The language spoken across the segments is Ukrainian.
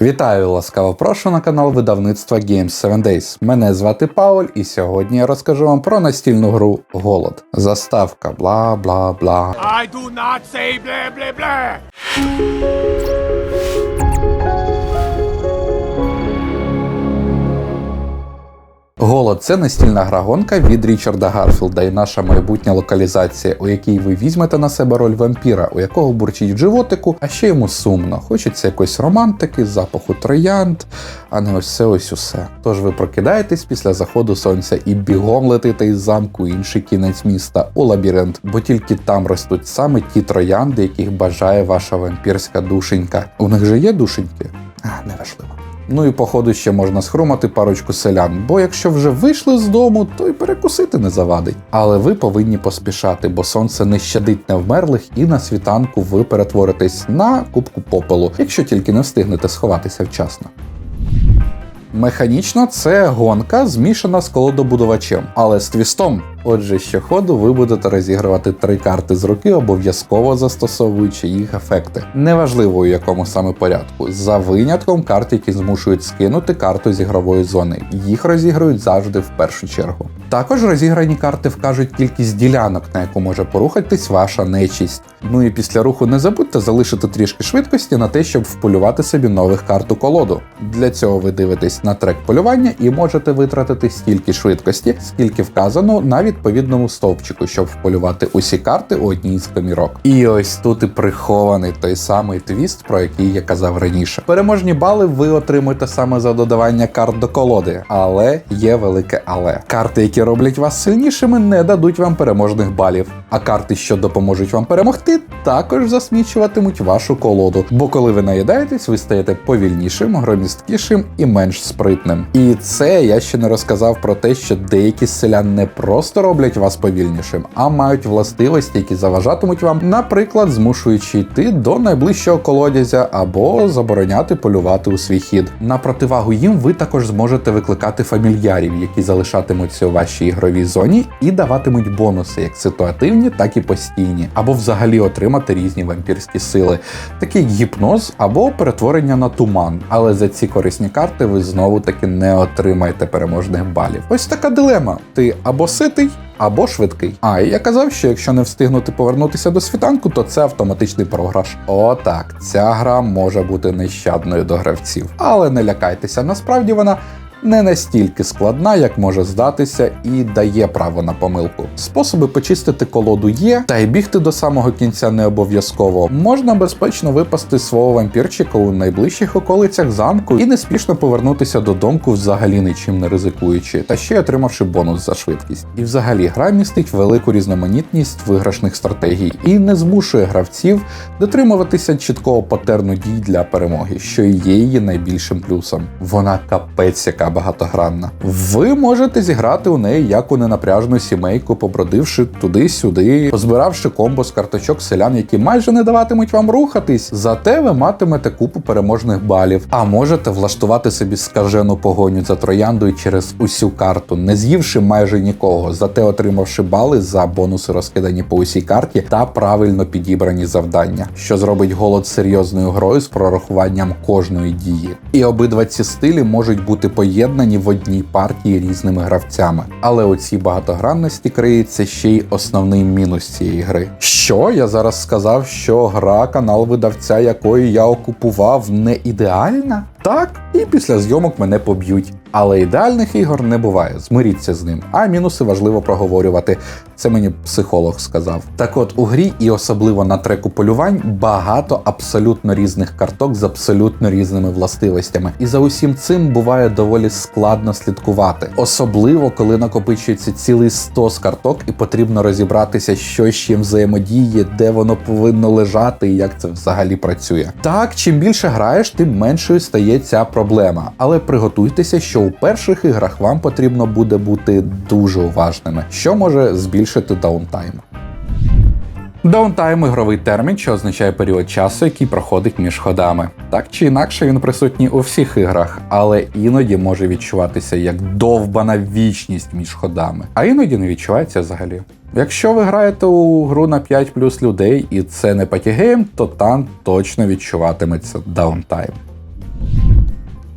Вітаю, ласкаво прошу на канал видавництва Games 7 Days. Мене звати Пауль, і сьогодні я розкажу вам про настільну гру Голод. Заставка, бла бла бла. I do not say бле бле blah. Голод це настільна гра-гонка від Річарда Гарфілда і наша майбутня локалізація, у якій ви візьмете на себе роль вампіра, у якого бурчить животику, а ще йому сумно. Хочеться якоїсь романтики, запаху троянд, а не ось це ось усе. Тож ви прокидаєтесь після заходу сонця і бігом летите із замку інший кінець міста у лабіринт, бо тільки там ростуть саме ті троянди, яких бажає ваша вампірська душенька. У них же є душеньки? А, неважливо. Ну і походу ще можна схрумати парочку селян, бо якщо вже вийшли з дому, то й перекусити не завадить. Але ви повинні поспішати, бо сонце не щадить невмерлих, і на світанку ви перетворитесь на кубку попелу, якщо тільки не встигнете сховатися вчасно. Механічно це гонка змішана з колодобудувачем, але з твістом. Отже, щоходу ви будете розігрувати три карти з руки, обов'язково застосовуючи їх ефекти. Неважливо у якому саме порядку, за винятком карт, які змушують скинути карту з ігрової зони. Їх розіграють завжди в першу чергу. Також розіграні карти вкажуть кількість ділянок, на яку може порухатись ваша нечість. Ну і після руху не забудьте залишити трішки швидкості на те, щоб вполювати собі нових карт у колоду. Для цього ви дивитесь на трек полювання і можете витратити стільки швидкості, скільки вказано на відповідному стовпчику, щоб вполювати усі карти у одній з комірок. І ось тут і прихований той самий твіст, про який я казав раніше. Переможні бали ви отримуєте саме за додавання карт до колоди, але є велике але. Карти, які роблять вас сильнішими, не дадуть вам переможних балів. А карти, що допоможуть вам перемогти, також засмічуватимуть вашу колоду. Бо коли ви наїдаєтесь, ви стаєте повільнішим, громісткішим і менш спритним. І це я ще не розказав про те, що деякі селян не просто роблять вас повільнішим, а мають властивості, які заважатимуть вам, наприклад, змушуючи йти до найближчого колодязя або забороняти полювати у свій хід. На противагу їм ви також зможете викликати фамільярів, які залишатимуться у вашій ігровій зоні і даватимуть бонуси, як ситуативні, так і постійні, або взагалі отримати різні вампірські сили, такі як гіпноз або перетворення на туман. Але за ці корисні карти ви знову таки не отримаєте переможних балів. Ось така дилема: ти або ситий. Або швидкий. А і я казав, що якщо не встигнути повернутися до світанку, то це автоматичний програш. Отак, ця гра може бути нещадною до гравців. Але не лякайтеся, насправді вона не настільки складна, як може здатися, і дає право на помилку. Способи почистити колоду є, та й бігти до самого кінця не обов'язково. Можна безпечно випасти свого вампірчика у найближчих околицях замку і неспішно повернутися до домку, взагалі нічим не ризикуючи, та ще й отримавши бонус за швидкість. І взагалі гра містить велику різноманітність виграшних стратегій і не змушує гравців дотримуватися чіткого патерну дій для перемоги, що і є її найбільшим плюсом. Вона капець яка багатогранна. Ви можете зіграти у неї як у ненапряжну сімейку, побродивши туди-сюди, позбиравши комбо з карточок селян, які майже не даватимуть вам рухатись. Зате ви матимете купу переможних балів. А можете влаштувати собі скажену погоню за трояндою через усю карту, не з'ївши майже нікого, зате отримавши бали за бонуси розкидані по усій карті та правильно підібрані завдання, що зробить голод серйозною грою з прорахуванням кожної дії. І обидва ці стилі можуть бути поєднані в одній партії різними гравцями. Але у цій багатогранності криється ще й основний мінус цієї гри. Що я зараз сказав, що гра, канал видавця якої я окупував, не ідеальна? Так, і після зйомок мене поб'ють. Але ідеальних ігор не буває, змиріться з ним. А мінуси важливо проговорювати. Це мені психолог сказав. Так от у грі, і особливо на треку полювань, багато абсолютно різних карток з абсолютно різними властивостями. І за усім цим буває доволі складно слідкувати. Особливо, коли накопичується цілий стос карток, і потрібно розібратися, що з чим взаємодіє, де воно повинно лежати і як це взагалі працює. Так, чим більше граєш, тим меншою стає ця проблема. Але приготуйтеся, що у перших іграх вам потрібно буде бути дуже уважними, що може збільшити даунтайм. Даунтайм ігровий термін, що означає період часу, який проходить між ходами. Так чи інакше він присутній у всіх іграх, але іноді може відчуватися як довбана вічність між ходами, а іноді не відчувається взагалі. Якщо ви граєте у гру на 5 плюс людей і це не патігейм, то там точно відчуватиметься даунтайм.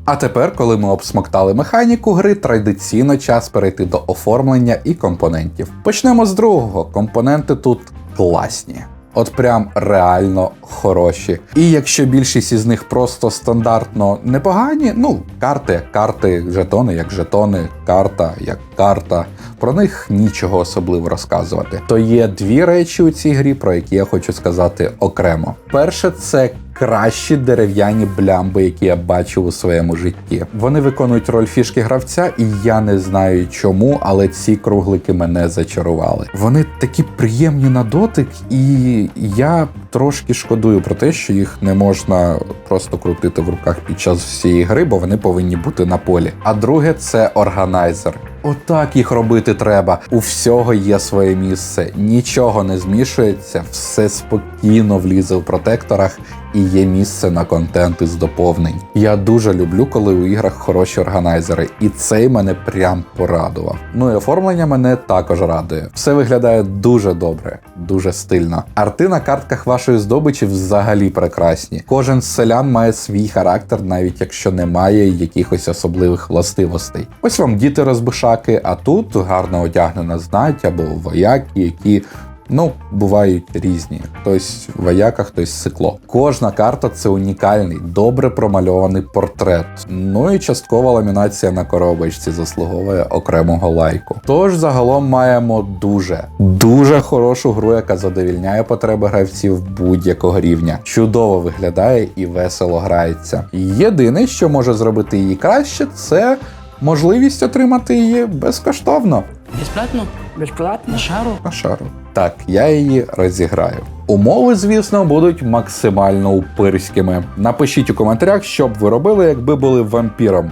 А тепер, коли ми обсмоктали механіку гри, традиційно час перейти до оформлення і компонентів. Почнемо з другого. Компоненти тут класні. От прям реально хороші. І якщо більшість із них просто стандартно непогані, ну, карти як карти, жетони як жетони, карта як карта. Про них нічого особливо розказувати. То є дві речі у цій грі, про які я хочу сказати окремо. Перше, це кращі дерев'яні блямби, які я бачив у своєму житті. Вони виконують роль фішки гравця, і я не знаю чому, але ці круглики мене зачарували. Вони такі приємні на дотик, і я трошки шкодую про те, що їх не можна просто крутити в руках під час всієї гри, бо вони повинні бути на полі. А друге це органайзер. Отак їх робити треба. У всього є своє місце, нічого не змішується, все спокійно влізе в протекторах і є місце на контент із доповнень. Я дуже люблю, коли у іграх хороші органайзери, і цей мене прям порадував. Ну і оформлення мене також радує. Все виглядає дуже добре, дуже стильно. Арти на картках вашої здобичі взагалі прекрасні. Кожен з селян має свій характер, навіть якщо немає якихось особливих властивостей. Ось вам діти розбишаки, а тут гарно одягнена знать або вояки, які Ну, бувають різні. Хтось вояка, хтось сикло. Кожна карта це унікальний, добре промальований портрет. Ну і часткова ламінація на коробочці заслуговує окремого лайку. Тож загалом маємо дуже, дуже хорошу гру, яка задовільняє потреби гравців будь-якого рівня. Чудово виглядає і весело грається. Єдине, що може зробити її краще, це можливість отримати її безкоштовно. Бесплатно? Безплатно? На шару? на шару. Так, я її розіграю. Умови, звісно, будуть максимально упирськими. Напишіть у коментарях, що б ви робили, якби були вампіром.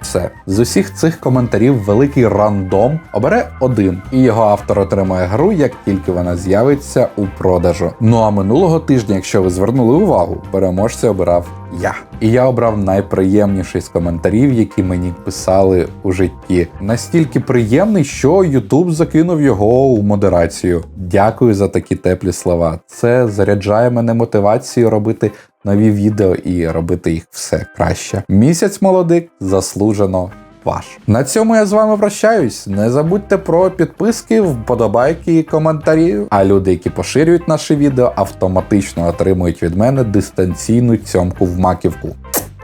Все. З усіх цих коментарів великий рандом обере один, і його автор отримає гру, як тільки вона з'явиться у продажу. Ну а минулого тижня, якщо ви звернули увагу, переможця обирав я. І я обрав найприємніший з коментарів, які мені писали у житті. Настільки приємний, що YouTube закинув його у модерацію. Дякую за такі теплі слова. Це заряджає мене мотивацією робити нові відео і робити їх все краще. Місяць молодик заслужено. Ваш. На цьому я з вами прощаюсь. Не забудьте про підписки, вподобайки і коментарі. А люди, які поширюють наші відео, автоматично отримують від мене дистанційну цьомку в маківку.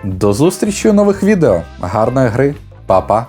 До зустрічі у нових відео. Гарної гри, Па-па!